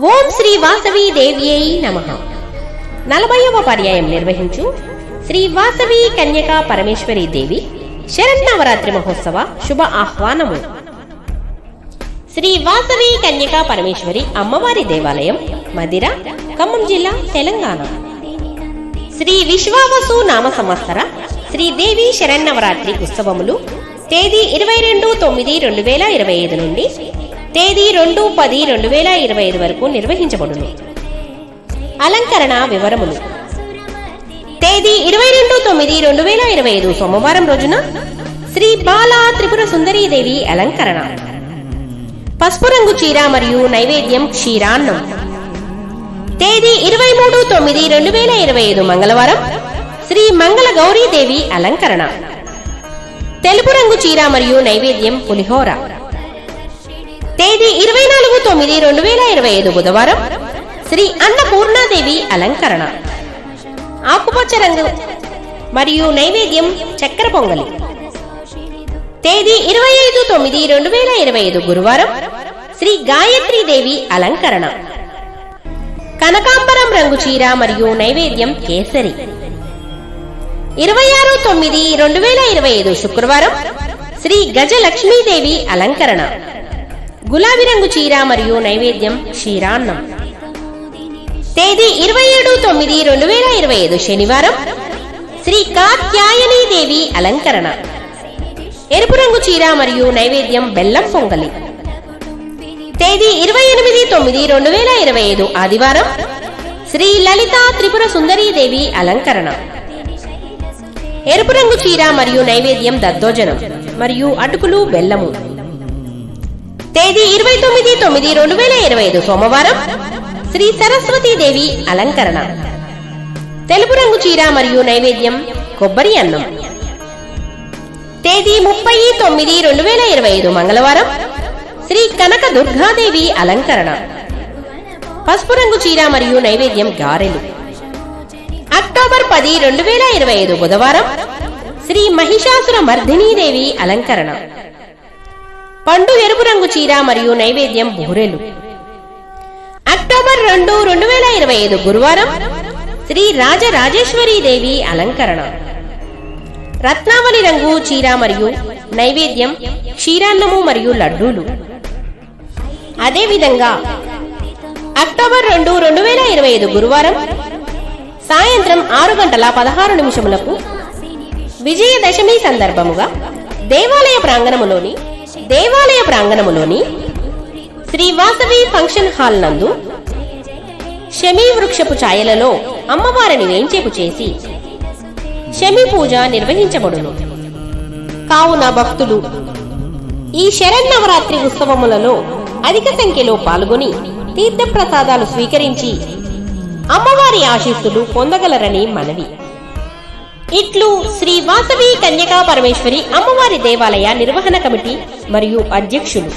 ఓం శ్రీ వాసవి దేవ్యై నమ. నలభైవ పర్యాయం నిర్వహించు శ్రీ వాసవి కన్యకా పరమేశ్వరి దేవి శరన్నవరాత్రి మహోత్సవ శుభ ఆహ్వానము. శ్రీ వాసవి కన్యకా పరమేశ్వరి అమ్మవారి దేవాలయం మదిర ఖమ్మం జిల్లా తెలంగాణ. శ్రీ విశ్వావసు నామ సంవత్సర శ్రీదేవి శరన్నవరాత్రి ఉత్సవములు తేదీ ఇరవై రెండు తొమ్మిది రెండు వేల ఇరవై ఐదు నుండి తేదీ రెండు పది రెండు వేల ఇరవై ఐదు వరకు నిర్వహించబడును. అలంకరణ వివరములు. తేదీ ఇరవై రెండు తొమ్మిది రెండు వేల ఇరవై ఐదు సోమవారం రోజున శ్రీ బాలా త్రిపుర సుందరీదేవి అలంకరణ. పసుపు రంగు చీర మరియు నైవేద్యం క్షీరాన్నం. తేదీ ఇరవై మూడు తొమ్మిది రెండు వేల ఇరవై ఐదు మంగళవారం శ్రీ మంగళ గౌరీదేవి అలంకరణ. తెలుపు రంగు చీర మరియు నైవేద్యం పులిహోర. తేదీ ఇరవై నాలుగు తొమ్మిది రెండు వేల ఇరవై ఐదు బుధవారం. శ్రీ అన్నపూర్ణాదేవి అలంకరణ. ఆకుపచ్చ రంగు మరియు నైవేద్యం చక్కెర పొంగలి. తేదీ ఇరవై ఐదు తొమ్మిది రెండు వేల ఇరవై ఐదు గురువారం. శ్రీ గాయత్రీదేవి అలంకరణ. కనకాంబరం రంగు చీర మరియు నైవేద్యం కేసరి. ఇరవై ఆరు తొమ్మిది రెండు వేల ఇరవై ఐదు శుక్రవారం. శ్రీ గజలక్ష్మీదేవి అలంకరణ. గులాబీ రంగు చీర మరియు నైవేద్యం క్షీరాన్నం తేదీ ఇరవై ఏడు తొమ్మిది రెండు వేల ఇరవై ఐదు శనివారం. శ్రీ కాత్యాయనీ దేవి అలంకరణ. ఎరుపు రంగు చీర మరియు నైవేద్యం బెల్లం పొంగలి. తేదీ ఇరవై ఎనిమిది తొమ్మిది రెండు వేల ఇరవై ఐదు ఆదివారం. శ్రీ లలిత త్రిపుర సుందరీదేవి అలంకరణ. ఎరుపు రంగు చీర మరియు నైవేద్యం దద్దోజనం మరియు అటుకులు బెల్లము. తేదీ ఇరవై తొమ్మిది తొమ్మిది రెండు వేల ఇరవై ఐదు సోమవారం. శ్రీ సరస్వతీదేవి అలంకరణ. తెలుపు రంగు చీర మరియు నైవేద్యం కొబ్బరి అన్నం. తేదీ ముప్పై తొమ్మిది రెండు వేల ఇరవై ఐదు మంగళవారం. శ్రీ కనక దుర్గాదేవి అలంకరణ. పసుపు రంగు చీర మరియు నైవేద్యం గారెలు. అక్టోబర్ పది రెండు వేల ఇరవై ఐదు బుధవారం. శ్రీ మహిషాసుర మర్దినీదేవి అలంకరణ. పండు ఎరుపు రంగు చీర మరియు నైవేద్యం బూరెలు. అక్టోబర్ రెండు రెండు వేల ఇరవై ఐదు గురువారం శ్రీ రాజరాజేశ్వరీదేవి అలంకరణ. రత్నావళి రంగు చీర మరియు నైవేద్యం క్షీరాన్నము మరియు లడ్డూలు. అదేవిధంగా అక్టోబర్ రెండు రెండు వేల ఇరవై ఐదు గురువారం సాయంత్రం ఆరు గంటల పదహారు నిమిషములకు విజయదశమి సందర్భముగా దేవాలయ ప్రాంగణములోని దేవాలయ ప్రాంగణములోని శ్రీ వాసవి ఫంక్షన్ హాల్ నందు శమీ వృక్షపు ఛాయలలో అమ్మవారిని వేంచేపు చేసి శమి పూజ నిర్వహించబడును. కావున భక్తులు ఈ శరన్నవరాత్రి ఉత్సవములలో అధిక సంఖ్యలో పాల్గొని తీర్థప్రసాదాలు స్వీకరించి అమ్మవారి ఆశీస్సులు పొందగలరని మనవి. ఇట్లు శ్రీ వాసవి కన్యకా పరమేశ్వరి అమ్మవారి దేవాలయ నిర్వహణ కమిటీ మరియు అధ్యక్షులు.